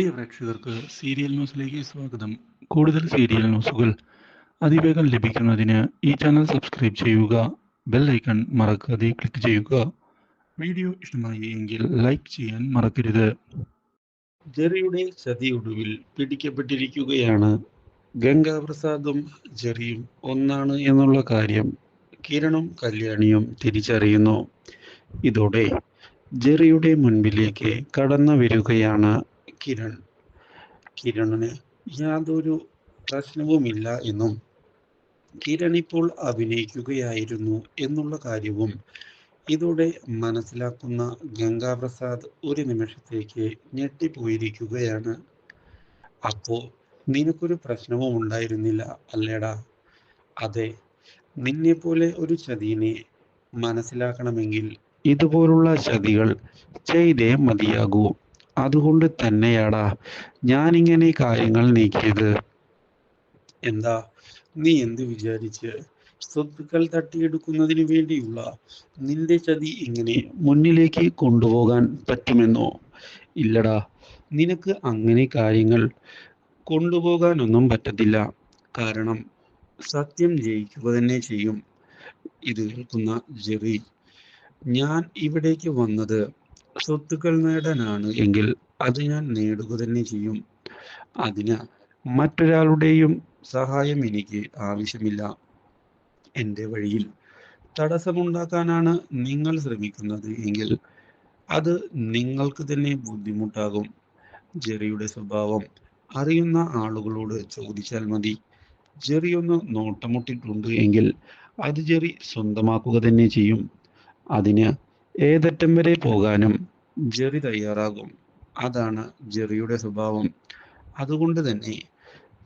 പ്രിയ പ്രേക്ഷകർക്ക് സീരിയൽ ന്യൂസിലേക്ക് സ്വാഗതം. കൂടുതൽ സീരിയൽ ന്യൂസുകൾ അതിവേഗം ലഭിക്കുന്നതിന് ഈ ചാനൽ സബ്സ്ക്രൈബ് ചെയ്യുക ബെൽ ഐക്കൺ മറക്കാതെ ക്ലിക്ക് ചെയ്യുക. വീഡിയോ ഇഷ്ടമായി എങ്കിൽ ലൈക്ക് ചെയ്യാൻ മറക്കരുത്. ജെറിയുടെ ചതിയൊടുവിൽ പിടിക്കപ്പെട്ടിരിക്കുകയാണ്. ഗംഗാപ്രസാദും ജെറിയും ഒന്നാണ് എന്നുള്ള കാര്യം കിരണും കല്യാണിയും തിരിച്ചറിയുന്നു. ഇതോടെ ജെറിയുടെ മുൻപിലേക്ക് കടന്നു വരികയാണ് കിരൺ. കിരണിന് യാതൊരു പ്രശ്നവുമില്ല എന്നും കിരൺ ഇപ്പോൾ അഭിനയിക്കുകയായിരുന്നു എന്നുള്ള കാര്യവും ഇതോടെ മനസ്സിലാക്കുന്ന ഗംഗാപ്രസാദ് ഒരു നിമിഷത്തേക്ക് ഞെട്ടിപ്പോയിരിക്കുകയാണ്. അപ്പോ നിനക്കൊരു പ്രശ്നവും ഉണ്ടായിരുന്നില്ല അല്ലേടാ? അതെ നിന്നെ പോലെ ഒരു ചതിനെ മനസ്സിലാക്കണമെങ്കിൽ ഇതുപോലുള്ള ചതികൾ ചെയ്തേ മതിയാകൂ. അതുകൊണ്ട് തന്നെയാടാ ഞാൻ ഇങ്ങനെ കാര്യങ്ങൾ നീക്കിയത്. എന്താ നീ എന്ത് വിചാരിച്ച്? സ്വത്തുക്കൾ തട്ടിയെടുക്കുന്നതിന് വേണ്ടിയുള്ള നിന്റെ ചതി ഇങ്ങനെ മുന്നിലേക്ക് കൊണ്ടുപോകാൻ പറ്റുമെന്നോ? ഇല്ലടാ നിനക്ക് അങ്ങനെ കാര്യങ്ങൾ കൊണ്ടുപോകാനൊന്നും പറ്റത്തില്ല. കാരണം സത്യം ജയിക്കുക തന്നെ ചെയ്യും. ഇത് കേൾക്കുന്ന ജെറി ഞാൻ ഇവിടേക്ക് വന്നത് സ്വത്തുക്കൾ നേടാനാണ്. എങ്കിൽ അത് ഞാൻ നേടുക തന്നെ ചെയ്യും. അതിന് മറ്റൊരാളുടെയും സഹായം എനിക്ക് ആവശ്യമില്ല. എന്റെ വഴിയിൽ തടസ്സമുണ്ടാക്കാനാണ് നിങ്ങൾ ശ്രമിക്കുന്നത് എങ്കിൽ അത് നിങ്ങൾക്ക് തന്നെ ബുദ്ധിമുട്ടാകും. ജെറിയുടെ സ്വഭാവം അറിയുന്ന ആളുകളോട് ചോദിച്ചാൽ മതി. ജെറി ഒന്ന് നോട്ടമുട്ടിട്ടുണ്ട് എങ്കിൽ അത് ജെറി സ്വന്തമാക്കുക തന്നെ ചെയ്യും. അതിന് ഏതറ്റം വരെ പോകാനും ജെറി തയ്യാറാകും. അതാണ് ജെറിയുടെ സ്വഭാവം. അതുകൊണ്ട് തന്നെ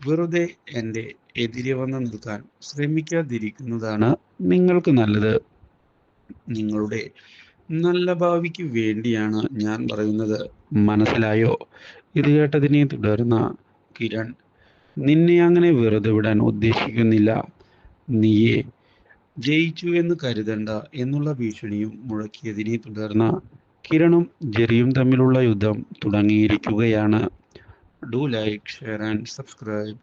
വെറുതെ എന്റെ എതിരെ വന്ന് നിൽക്കാൻ ശ്രമിക്കാതിരിക്കുന്നതാണ് നിങ്ങൾക്ക് നല്ലത്. നിങ്ങളുടെ നല്ല ഭാവിക്ക് വേണ്ടിയാണ് ഞാൻ പറയുന്നത്. മനസ്സിലായോ? ഇത് കേട്ടതിനെ തുടർന്ന് കിരൺ നിന്നെ അങ്ങനെ വെറുതെ വിടാൻ ഉദ്ദേശിക്കുന്നില്ല. നീയെ ജയിച്ചു എന്ന് കരുതണ്ട എന്നുള്ള ഭീഷണിയും മുഴക്കിയതിനെ തുടർന്ന് കിരണും ജെറിയും തമ്മിലുള്ള യുദ്ധം തുടങ്ങിയിരിക്കുകയാണ്. Do like share and subscribe.